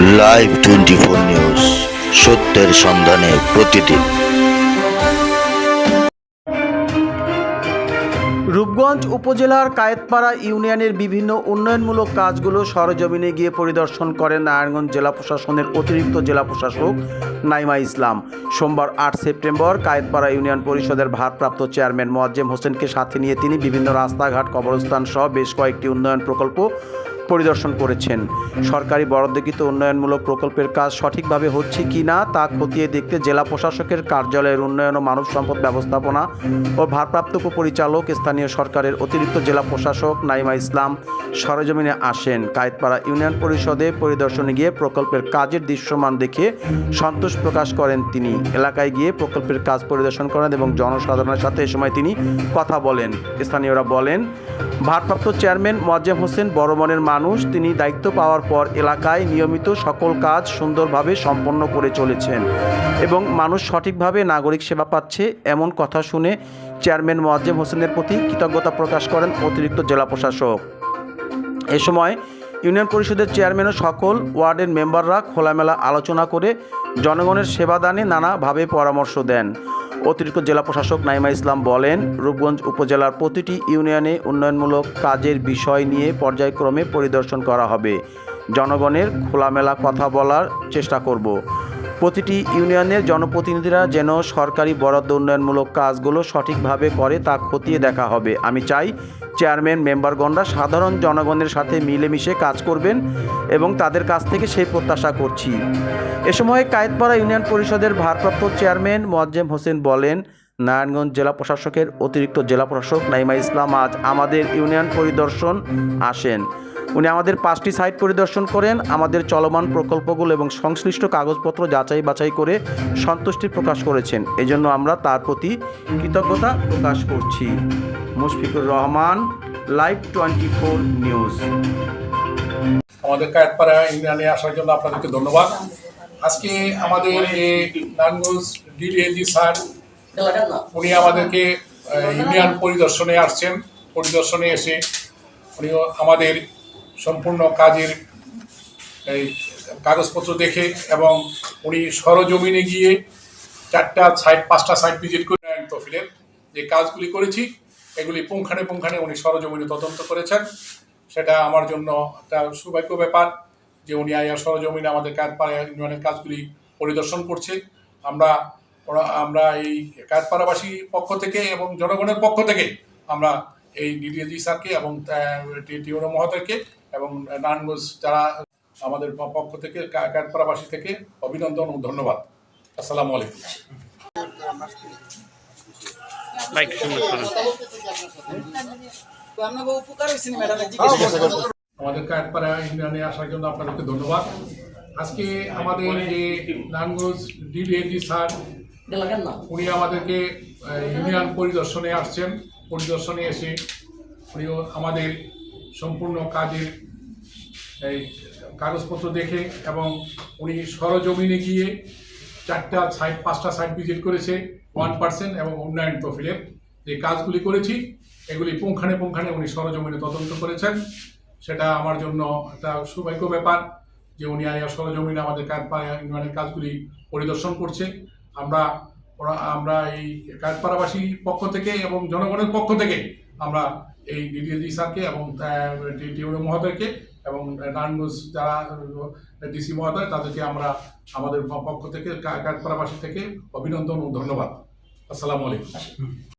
Live twenty four news সত্যের সন্ধানে প্রতিদিন। রূপগঞ্জ উপজেলার কায়েতপাড়া ইউনিয়নের বিভিন্ন উন্নয়নমূলক কাজগুলো সরজমিনে গিয়ে পরিদর্শন করেন নারায়ণগঞ্জ জেলা প্রশাসনের অতিরিক্ত জেলা প্রশাসক নাইমা ইসলাম। সোমবার আট সেপ্টেম্বর কায়েতপাড়া ইউনিয়ন পরিষদের ভারপ্রাপ্ত চেয়ারম্যান মোয়াজ্জেম হোসেনকে সাথে নিয়ে তিনি বিভিন্ন রাস্তাঘাট, কবরস্থান সহ বেশ কয়েকটি উন্নয়ন প্রকল্প পরিদর্শন করেছেন। সরকারি বরাদ্দকৃত উন্নয়নমূলক প্রকল্পের কাজ সঠিকভাবে হচ্ছে কি না তা খতিয়ে দেখতে জেলা প্রশাসকের কার্যালয়ের উন্নয়ন ও মানব সম্পদ ব্যবস্থাপনা ও ভারপ্রাপ্ত উপপরিচালক স্থানীয় সরকারের অতিরিক্ত জেলা প্রশাসক নাইমা ইসলাম সরজমিনে আসেন। কায়েতপাড়া ইউনিয়ন পরিষদে পরিদর্শনে গিয়ে প্রকল্পের কাজের দৃশ্যমান দেখে সন্তোষ প্রকাশ করেন তিনি। এলাকায় গিয়ে প্রকল্পের কাজ পরিদর্শন করেন এবং জনসাধারণের সাথে এ সময় তিনি কথা বলেন। স্থানীয়রা বলেন ভারপ্রাপ্ত চেয়ারম্যান মোয়াজ্জেম হোসেন বড় মনের মানুষ, তিনি দায়িত্ব পাওয়ার পর এলাকায় নিয়মিত সকল কাজ সুন্দরভাবে সম্পন্ন করে চলেছেন এবং মানুষ সঠিকভাবে নাগরিক সেবা পাচ্ছে এমন কথা শুনে চেয়ারম্যান মোয়াজ্জেম হোসেনের প্রতি কৃতজ্ঞতা প্রকাশ করেন অতিরিক্ত জেলা প্রশাসক। এ সময় ইউনিয়ন পরিষদের চেয়ারম্যান ও সকল ওয়ার্ডের মেম্বাররা খোলামেলা আলোচনা করে জনগণের সেবাদানে নানাভাবে পরামর্শ দেন। অতিরিক্ত জেলা প্রশাসক নাইমা ইসলাম বলেন, রূপগঞ্জ উপজেলার প্রতিটি ইউনিয়নে উন্নয়নমূলক কাজের বিষয় নিয়ে পর্যায়ক্রমে পরিদর্শন করা হবে। জনগণের খোলামেলা কথা বলার চেষ্টা করব। প্রতিটি ইউনিয়নের জনপ্রতিনিধিরা যেন সরকারি বরাদ্দ উন্নয়নমূলক কাজগুলো সঠিকভাবে করে তা খতিয়ে দেখা হবে। আমি চাই চেয়ারম্যান, মেম্বারগণরা সাধারণ জনগণের সাথে মিলেমিশে কাজ করবেন এবং তাদের কাছ থেকে সেই প্রত্যাশা করছি। এ সময় কায়েতপাড়া ইউনিয়ন পরিষদের ভারপ্রাপ্ত চেয়ারম্যান মোয়াজ্জেম হোসেন বলেন, নারায়ণগঞ্জ জেলা প্রশাসকের অতিরিক্ত জেলা প্রশাসক নাইমা ইসলাম আজ আমাদের ইউনিয়ন পরিদর্শন আসেন। উনি আমাদের পাঁচটি সাইট পরিদর্শন করেন, আমাদের চলমান প্রকল্পগুলো এবং সংশ্লিষ্ট কাগজপত্র যাচাই বাছাই করে সন্তুষ্টি প্রকাশ করেছেন। এজন্য আমরা তার প্রতি কৃতজ্ঞতা প্রকাশ করছি। Mushfiqur Rahman, live twenty four news. আমাদের কায়েতপাড়া ইউনিয়নে আসার জন্য আপনাদেরকে ধন্যবাদ। আজকে আমাদের নারায়ণগঞ্জ ডিডিএজি স্যার, উনি আমাদেরকে ইউনিয়ন পরিদর্শনে আসছেন। পরিদর্শনে এসে উনি আমাদের সম্পূর্ণ কাজের এই কাগজপত্র দেখে এবং উনি সরজমিনে গিয়ে চারটা সাইট পাঁচটা সাইট ভিজিট করে নারায়ণ তহবিলের যে কাজগুলি করেছি, এগুলি পুঙ্খানে পুঙ্খানে উনি সরজমিনে তদন্ত করেছেন। সেটা আমার জন্য একটা সৌভাগ্য ব্যাপার যে উনি আইয়া সরজমিনে আমাদের কাঠপাড়া ইউনিয়নের কাজগুলি পরিদর্শন করছে। আমরা আমরা এই কাঠপাড়াবাসী পক্ষ থেকে এবং জনগণের পক্ষ থেকে আমরা এই ডিডিএজি স্যারকে এবং টিউনো মহোদয়কে এবং নারায়ণগঞ্জ যারা আমাদের পক্ষ থেকে কাঠপাড়াবাসী থেকে অভিনন্দন ও ধন্যবাদ। আসসালামু আলাইকুম। করুন আমাদের কাঠপাড়া ইউনিয়নে আসার জন্য আপনাদেরকে ধন্যবাদ। আজকে আমাদের যে নারায়ণগঞ্জ ডিডিএজি স্যার উনি আমাদেরকে ইউনিয়ন পরিদর্শনে আসছেন। পরিদর্শনে এসে উনি আমাদের সম্পূর্ণ কাজের এই কাগজপত্র দেখে এবং উনি সরজমিনে গিয়ে চারটা সাইট পাঁচটা সাইট ভিজিট করেছে ওয়ান পার্সেন্ট এবং উন্নয়ন প্রফিলের যে কাজগুলি করেছি, এগুলি পুঙ্খানে পুঙ্খানে উনি সরজমিনে তদন্ত করেছেন। সেটা আমার জন্য একটা সৌভাগ্য ব্যাপার যে উনি সরজমিনে আমাদের ইউনিয়নের কাজগুলি পরিদর্শন করছে। আমরা আমরা এই কাঠপাড়াবাসী পক্ষ থেকে এবং জনগণের পক্ষ থেকে আমরা এই ডিডিএলজি স্যারকে এবং টিউনো মহোদয়কে এবং নারায়ণগঞ্জ যারা ডিসি মহোদয়, তাদেরকে আমরা আমাদের পক্ষ থেকে কাঠপাড়াবাসী থেকে অভিনন্দন ও ধন্যবাদ। আসসালামু আলাইকুম।